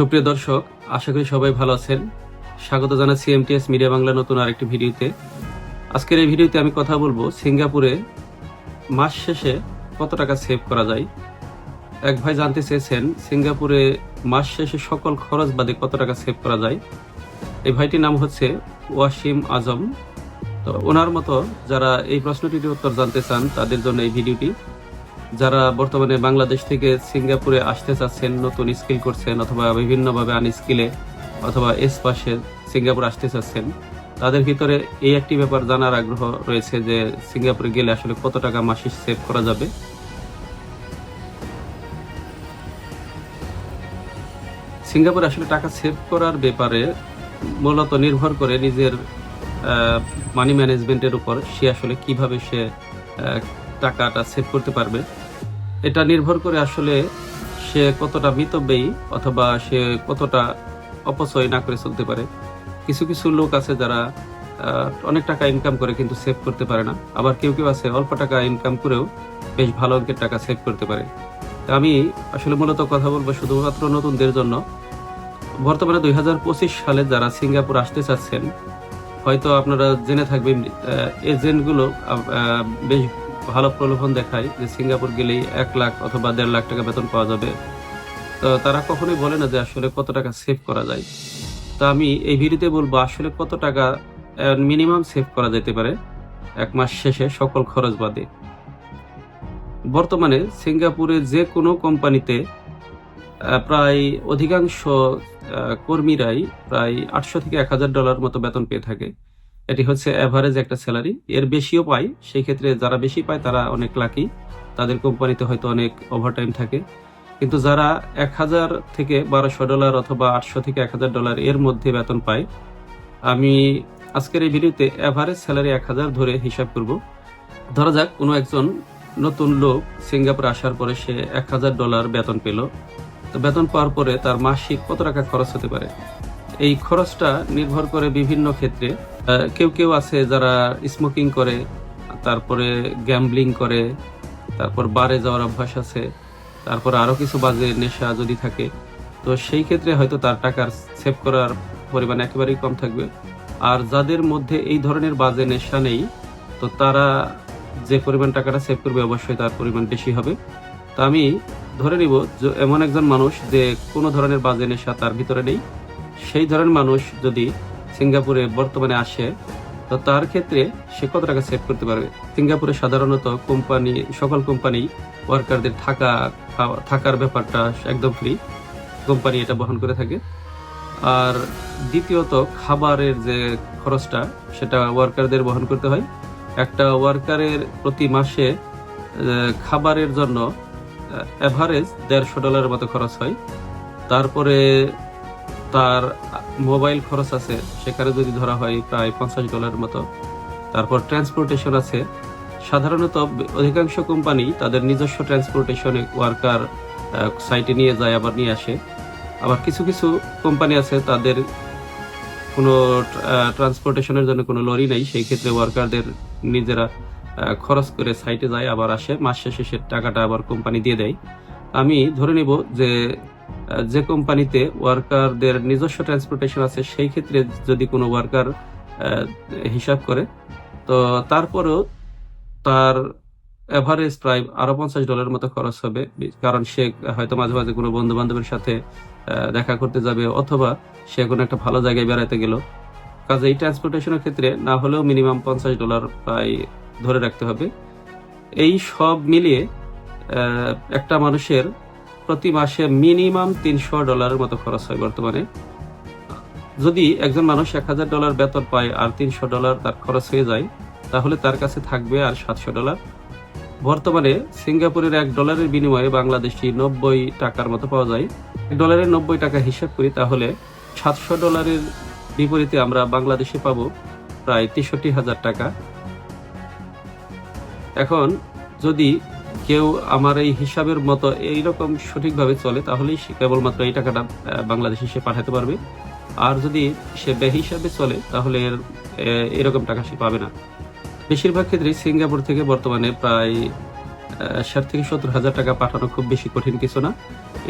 সুপ্রিয় দর্শক, আশা করি সবাই ভালো আছেন। স্বাগত জানাচ্ছি এমটিএস মিডিয়া বাংলা নতুন আরেকটি ভিডিওতে। আজকের এই ভিডিওতে আমি কথা বলব সিঙ্গাপুরে মাস শেষে কত টাকা সেভ করা যায়? এক ভাই জানতে চেয়েছেন, সিঙ্গাপুরে মাস শেষে সকল খরচ বাদে কত টাকা সেভ করা যায়? এই ভাইটির নাম হচ্ছে ওয়াসিম আজম। তো ওনার মতো যারা এই প্রশ্নটির উত্তর জানতে চান, তাদের জন্য এই ভিডিওটি যারা বর্তমানে বাংলাদেশ থেকে সিঙ্গাপুরে আসতে চাচ্ছেন, নতুন স্কিল করছেন অথবা বিভিন্নভাবে আন স্কিলে অথবা এস পাশে সিঙ্গাপুর আসতে চাচ্ছেন, তাদের ভিতরে এই একটি ব্যাপার জানার আগ্রহ রয়েছে যে সিঙ্গাপুরে গেলে আসলে কত টাকা মাসিক সেভ করা যাবে। সিঙ্গাপুরে আসলে টাকা সেভ করার ব্যাপারে মূলত নির্ভর করে নিজের মানি ম্যানেজমেন্টের উপর সে আসলে কীভাবে সে টাকাটা সেভ করতে পারবে। এটা নির্ভর করে আসলে সে কতটা মিতব্যয়ী অথবা সে কতটা অপচয় না করে চলতে পারে। কিছু কিছু লোক আছে যারা অনেক টাকা ইনকাম করে কিন্তু সেভ করতে পারে না। আবার কেউ কেউ আছে অল্প টাকা ইনকাম করেও বেশ ভালো অঙ্কের টাকা সেভ করতে পারে। তা আমি আসলে মূলত কথা বলব শুধুমাত্র নতুনদের জন্য। বর্তমানে দুই হাজার পঁচিশ সালে যারা সিঙ্গাপুর আসতে চাচ্ছেন, হয়তো আপনারা জেনে থাকবেন এজেন্টগুলো বেশ ভালো প্রলোভন দেখায় যে সিঙ্গাপুর গেলেই এক লাখ অথবা দেড় লাখ টাকা বেতন পাওয়া যাবে। তো তারা কখনোই বলে না যে আসলে কত টাকা সেভ করা যায়। তো আমি এই ভিডিওতে বলব আসলে কত টাকা মিনিমাম সেভ করা যেতে পারে এক মাস শেষে সকল খরচ বাদে। বর্তমানে সিঙ্গাপুরে যে কোনো কোম্পানিতে প্রায় অধিকাংশ কর্মীরাই প্রায় আটশো থেকে এক হাজার ডলার মতো বেতন পেয়ে থাকে। এটি হচ্ছে অ্যাভারেজ একটা স্যালারি এর বেশিও পায় সেই ক্ষেত্রে যারা বেশি পায় তারা অনেক লাকি তাদের কোম্পানিতে হয়তো অনেক ওভারটাইম থাকে। কিন্তু যারা এক হাজার থেকে বারোশো ডলার অথবা আটশো থেকে এক হাজার ডলার এর মধ্যে বেতন পায়, আমি আজকের এই ভিডিওতে অ্যাভারেজ স্যালারি এক হাজার ধরে হিসাব করব। ধরা যাক কোনো একজন নতুন লোক সিঙ্গাপুর আসার পরে সে এক হাজার ডলার বেতন পেল। তো বেতন পাওয়ার পরে তার মাসিক কত টাকা খরচ হতে পারে? এই খরচটা নির্ভর করে বিভিন্ন ক্ষেত্রে। কেউ কেউ আছে যারা স্মোকিং করে, তারপরে গ্যাম্বলিং করে, তারপর বারে যাওয়ার অভ্যাস আছে, তারপর আরও কিছু বাজে নেশা যদি থাকে, তো সেই ক্ষেত্রে হয়তো তার টাকার সেভ করার পরিমাণ একেবারেই কম থাকবে। আর যাদের মধ্যে এই ধরনের বাজে নেশা নেই, তো তারা যে পরিমাণ টাকাটা সেভ করবে অবশ্যই তার পরিমাণ বেশি হবে। তা আমি ধরে নিব যে এমন একজন মানুষ যে কোনো ধরনের বাজে নেশা তার ভিতরে নেই। সেই ধরনের মানুষ যদি সিঙ্গাপুরে বর্তমানে আসে, তো তার ক্ষেত্রে সে কত টাকা সেভ করতে পারবে? সিঙ্গাপুরে সাধারণত কোম্পানি সকল কোম্পানি ওয়ার্কারদের থাকা, খাওয়া- থাকার ব্যাপারটা একদম ফ্রি কোম্পানি এটা বহন করে থাকে। আর দ্বিতীয়ত খাবারের যে খরচটা, সেটা ওয়ার্কারদের বহন করতে হয়। একটা ওয়ার্কারের প্রতি মাসে খাবারের জন্য অ্যাভারেজ দেড়শো ডলারের মতো খরচ হয়। তারপরে তার মোবাইল খরচ আছে, সেখানে যদি ধরা হয় প্রায় পঞ্চাশ ডলারের মতো। তারপর ট্রান্সপোর্টেশন আছে। সাধারণত অধিকাংশ কোম্পানি তাদের নিজস্ব ট্রান্সপোর্টেশনে ওয়ার্কার সাইটে নিয়ে যায়, আবার নিয়ে আসে। আবার কিছু কিছু কোম্পানি আছে, তাদের কোনো ট্রান্সপোর্টেশনের জন্য কোনো লরি নেই। সেই ক্ষেত্রে ওয়ার্কারদের নিজেরা খরচ করে সাইটে যায়, আবার আসে। মাস শেষে সে টাকাটা আবার কোম্পানি দিয়ে দেয়। আমি ধরে নেব যে যে কোম্পানিতে ওয়ার্কারদের নিজস্ব ট্রান্সপোর্টেশন আছে, সেই ক্ষেত্রে যদি কোনো ওয়ার্কার হিসাব করে, তো তারপরেও তার এভারেজ প্রায় আরও পঞ্চাশ ডলারের মতো খরচ হবে, কারণ সে হয়তো মাঝে মাঝে কোনো বন্ধু বান্ধবের সাথে দেখা করতে যাবে, অথবা সে কোনো একটা ভালো জায়গায় বেড়াতে গেল। কাজে এই ট্রান্সপোর্টেশনের ক্ষেত্রে না হলেও মিনিমাম পঞ্চাশ ডলার প্রায় ধরে রাখতে হবে। এই সব মিলিয়ে একটা মানুষের প্রতি মাসে মিনিমাম তিনশো ডলারের মতো খরচ হয় বর্তমানে। যদি একজন মানুষ এক হাজার ডলার বেতন পায় আর তিনশো ডলার তার খরচ হয়ে যায়, তাহলে তার কাছে থাকবে আর সাতশো ডলার। বর্তমানে সিঙ্গাপুরের এক ডলারের বিনিময়ে বাংলাদেশি নব্বই টাকার মতো পাওয়া যায়। এক ডলারের নব্বই টাকা হিসাব করি, তাহলে সাতশো ডলারের বিপরীতে আমরা বাংলাদেশে পাবো প্রায় তেষট্টি হাজার টাকা। এখন যদি কেউ আমার এই হিসাবের মতো এইরকম সঠিকভাবে চলে, তাহলেই সে কেবলমাত্র এই টাকাটা বাংলাদেশে সে পাঠাতে পারবে। আর যদি সে হিসাবে চলে, তাহলে এর এরকম টাকা সে পাবে না। বেশিরভাগ ক্ষেত্রেই সিঙ্গাপুর থেকে বর্তমানে প্রায় ষাট থেকে সত্তর হাজার টাকা পাঠানো খুব বেশি কঠিন কিছু না।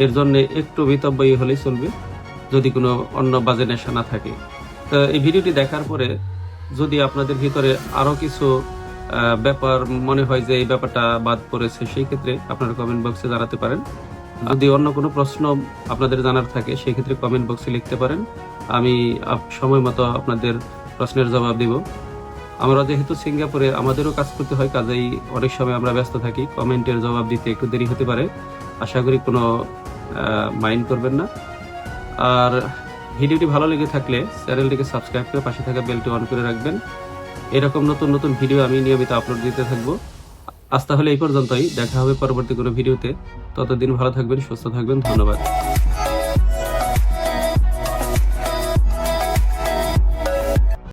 এর জন্য একটু মিতব্যয়ী হলেই চলবে, যদি কোনো অন্য বাজে নেশা না থাকে। তো এই ভিডিওটি দেখার পরে যদি আপনাদের ভিতরে আরও কিছু ব্যাপার মনে হয় যে এই ব্যাপারটা বাদ পড়েছে, সেই ক্ষেত্রে আপনারা কমেন্ট বক্সে জানাতে পারেন। যদি অন্য কোনো প্রশ্ন আপনাদের জানার থাকে, সেই ক্ষেত্রে কমেন্ট বক্সে লিখতে পারেন। আমি সময় মতো আপনাদের প্রশ্নের জবাব দিব। আমরা যেহেতু সিঙ্গাপুরে, আমাদেরও কাজ করতে হয়, কাজেই অনেক সময় আমরা ব্যস্ত থাকি। কমেন্টের জবাব দিতে একটু দেরি হতে পারে। আশা করি কোনো মাইন্ড করবেন না। আর ভিডিওটি ভালো লেগে থাকলে চ্যানেলটিকে সাবস্ক্রাইব করে পাশে থাকা বেলটি অন করে রাখবেন। এরকম নতুন নতুন ভিডিও আমি নিয়মিত আপলোড দিতে থাকব। আজ তাহলে এই পর্যন্তই। দেখা হবে পরবর্তী কোনো ভিডিওতে ততদিন ভালো থাকবেন, সুস্থ থাকবেন। ধন্যবাদ।